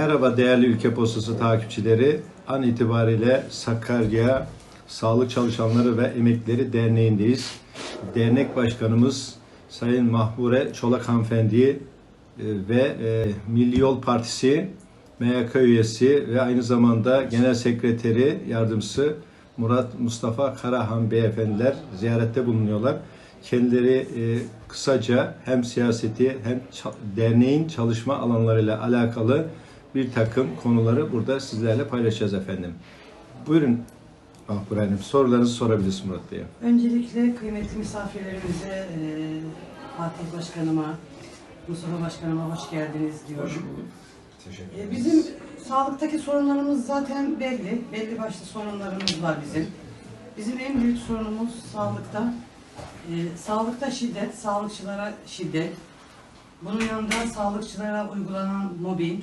Merhaba değerli Ülke Postası takipçileri. An itibariyle Sakarya Sağlık Çalışanları ve Emeklileri Derneği'ndeyiz. Dernek Başkanımız Sayın Mahmure Çolak Hanımefendi e, ve e, Milli Yol Partisi MYK üyesi ve aynı zamanda Genel Sekreteri Yardımcısı Murat Mustafa Karahan Beyefendiler ziyarette bulunuyorlar. Kendileri e, kısaca hem siyaseti hem derneğin çalışma alanlarıyla alakalı bir takım konuları burada sizlerle paylaşacağız efendim. Buyurun Mahmur Hanım sorularınızı sorabilirsiniz Murat Bey'e. Öncelikle kıymetli misafirlerimize, e, Fatih Başkanıma, Mustafa Başkanıma hoş geldiniz diyorum. Teşekkür E, ederiz. bizim sağlıktaki sorunlarımız zaten belli. Belli başlı sorunlarımız var bizim. Bizim en büyük sorunumuz sağlıkta. E, sağlıkta şiddet, sağlıkçılara şiddet. Bunun yanında sağlıkçılara uygulanan mobbing,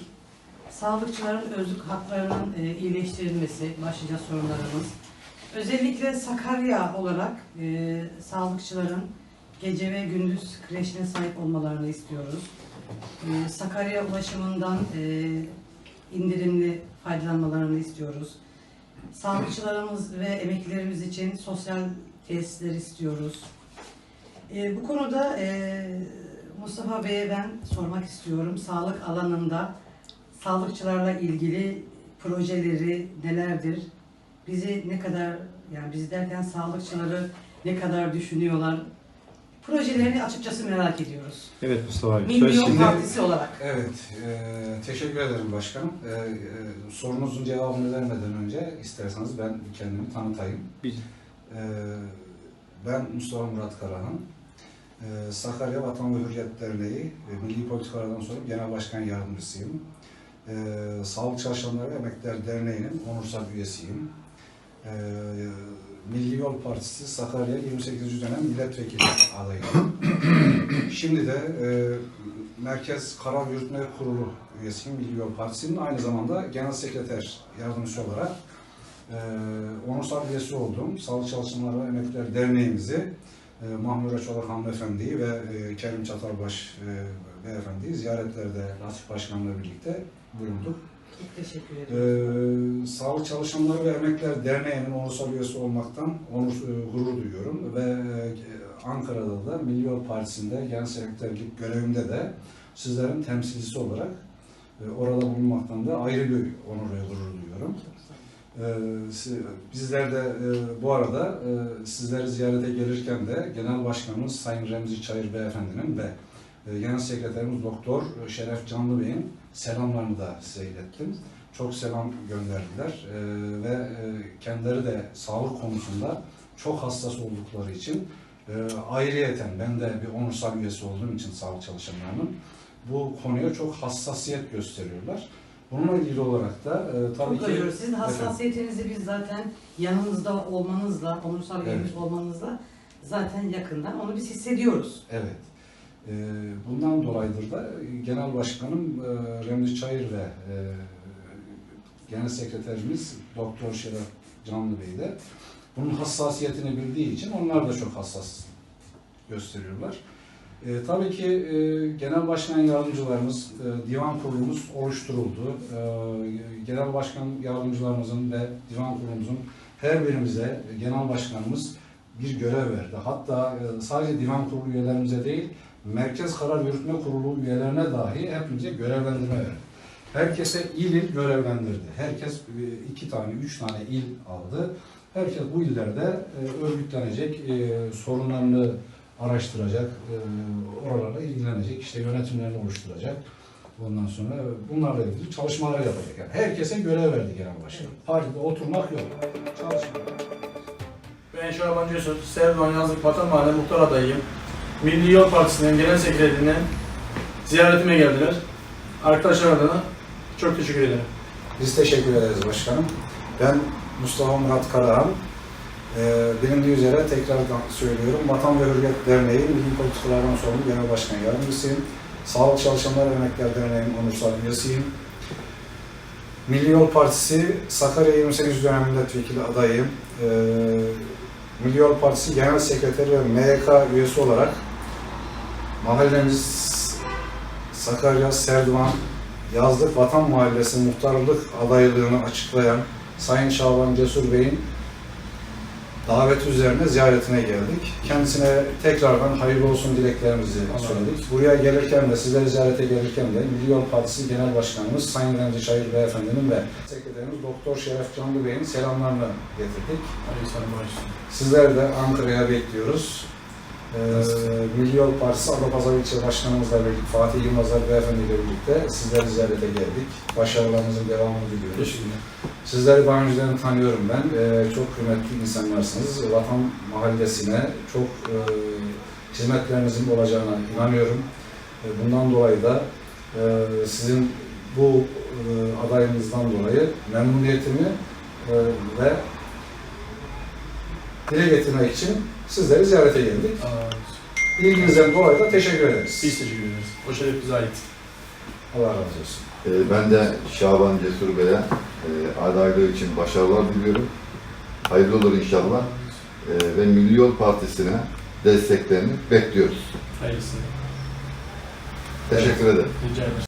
sağlıkçıların özlük haklarının e, iyileştirilmesi başlıca sorunlarımız. Özellikle Sakarya olarak e, sağlıkçıların gece ve gündüz kreşine sahip olmalarını istiyoruz. E, Sakarya ulaşımından e, indirimli faydalanmalarını istiyoruz. Sağlıkçılarımız ve emeklilerimiz için sosyal tesisler istiyoruz. E, bu konuda e, Mustafa Bey'e ben sormak istiyorum. Sağlık alanında sağlıkçılarla ilgili projeleri nelerdir? Bizi ne kadar, yani biz derken sağlıkçıları ne kadar düşünüyorlar? Projelerini açıkçası merak ediyoruz. Evet Mustafa abi Milyon. Partisi olarak. Evet, e, teşekkür ederim başkanım. E, e, sorunuzun cevabını vermeden önce isterseniz ben kendimi tanıtayım. Bir- E, ben Mustafa Murat Karahan. E, Sakarya Vatan ve Hürriyet Derneği ve Milli Politikalardan sonra Genel Başkan Yardımcısıyım. E, Sağlık Çalışanları ve Emekliler Derneği'nin onursal üyesiyim. E, Milli Yol Partisi Sakarya 28. dönem milletvekili adayıyım. Şimdi de e, Merkez Karar Yürütme Kurulu üyesiyim Milli Yol Partisi'nin. Aynı zamanda Genel Sekreter Yardımcısı olarak e, onursal üyesi olduğum Sağlık Çalışanları ve Emekliler Derneğimizi e, Mahmure Çolak Hanımefendi'yi ve e, Kerim Çatalbaş e, Beyefendi'yi ziyaretlerde Latif Başkan'la birlikte bulunduk. Çok teşekkür ederim. Ee, Sağlık Çalışanları ve Emekliler Derneği'nin onursal üyesi olmaktan onur, e, gurur duyuyorum ve e, Ankara'da da Milli Yol Partisi'nde genel sekreterlik görevimde de sizlerin temsilcisi olarak e, orada bulunmaktan da ayrı bir onur ve gurur duyuyorum. Ee, Bizler de e, bu arada e, sizleri ziyarete gelirken de Genel Başkanımız Sayın Remzi Çayır Beyefendi'nin ve Genel Sekreterimiz Doktor Şeref Canlı Bey'in selamlarını da size ilettim. Çok selam gönderdiler Ee, ve e, kendileri de sağlık konusunda çok hassas oldukları için e, ayrıyeten ben de bir onursal üyesi olduğum için sağlık çalışanlarının bu konuya çok hassasiyet gösteriyorlar. Bununla ilgili olarak da e, tabii Çok ki özür Sizin hassasiyetinizi biz zaten yanınızda olmanızla, onursal Evet. olmanızla zaten yakından onu biz hissediyoruz. Evet. Ee, Bundan dolayıdır da Genel Başkanım e, Remzi Çayır ve e, Genel Sekreterimiz Doktor Şeref Canlı Bey de bunun hassasiyetini bildiği için onlar da çok hassas gösteriyorlar. E, tabii ki e, Genel Başkan Yardımcılarımız, e, Divan Kurulumuz oluşturuldu. E, Genel Başkan Yardımcılarımızın ve Divan Kurulumuzun her birimize e, Genel Başkanımız bir görev verdi. Hatta e, sadece divan kurulu üyelerimize değil, Merkez Karar Yürütme Kurulu üyelerine dahi hepimize görevlendirme verdi. Herkese il il görevlendirdi. Herkes e, iki tane, üç tane il aldı. Herkes bu illerde e, örgütlenecek, e, sorunlarını araştıracak, oralarla ilgilenecek, işte yönetimlerini oluşturacak. Ondan sonra bunlarla ilgili çalışmalar yapacak. Yani herkese görev verdi genel başkan. Partide oturmak yok. Çalışmak. Ben Şaban Cesur, Serdivan Yazlık Vatan Mahalle Muhtar adayıyım. Milli Yol Partisi'nin genel sekreterinden ziyaretime geldiler. Arkadaşlar adına çok teşekkür ederim. Biz teşekkür ederiz başkanım. Ben Mustafa Murat Karahan. Ee, bilindiği üzere tekrardan söylüyorum. Vatan ve Hürriyet Derneği Milli Politikalardan sorumlu Genel Başkan Yardımcısıyım. Sağlık Çalışanları ve Emekliler Derneği'nin onursal üyesiyim. Milli Yol Partisi Sakarya 28 dönem milletvekili adayıyım. Ee, Milli Yol Partisi Genel Sekreteri ve MYK üyesi olarak mahallemiz Sakarya, Serdivan, Yazlık Vatan Mahallesi muhtarlık adaylığını açıklayan Sayın Şaban Cesur Bey'in daveti üzerine ziyaretine geldik. Kendisine tekrardan hayırlı olsun dileklerimizi söyledik. Buraya gelirken de, sizleri ziyarete gelirken de Milli Yol Partisi Genel Başkanımız Sayın Remzi Çayır Beyefendinin ve Sekreterimiz Doktor Şeref Canlı Bey'in selamlarını getirdik. Sizleri de Ankara'ya bekliyoruz. Ee, Milli Yol Partisi Adapazarı İlçe Başkanımızla birlikte, Fatih Yılmazlar Beyefendi ile birlikte sizleri ziyarete geldik. Başarılarınızın devamını diliyoruz. Teşekkürler. Sizleri daha önceden tanıyorum ben. Ee, çok kıymetli insanlarsınız. Vatan Mahallesi'ne çok e, hizmetlerinizin olacağına inanıyorum. E, bundan dolayı da e, sizin bu e, adayınızdan dolayı memnuniyetimi e, ve dile getirmek için sizleri ziyarete geldik. İlginizden dolayı da teşekkür ederiz. Biz teşekkür ederiz. O şeref bize ait. Allah razı olsun. Ee, Ben de Şaban Cesur Bey'e e, adaylığı için başarılar diliyorum. Hayırlı olur inşallah. Ee, Ve Milli Yol Partisi'ne desteklerini bekliyoruz. Hayırlısı. Teşekkür ederim. Rica ederiz.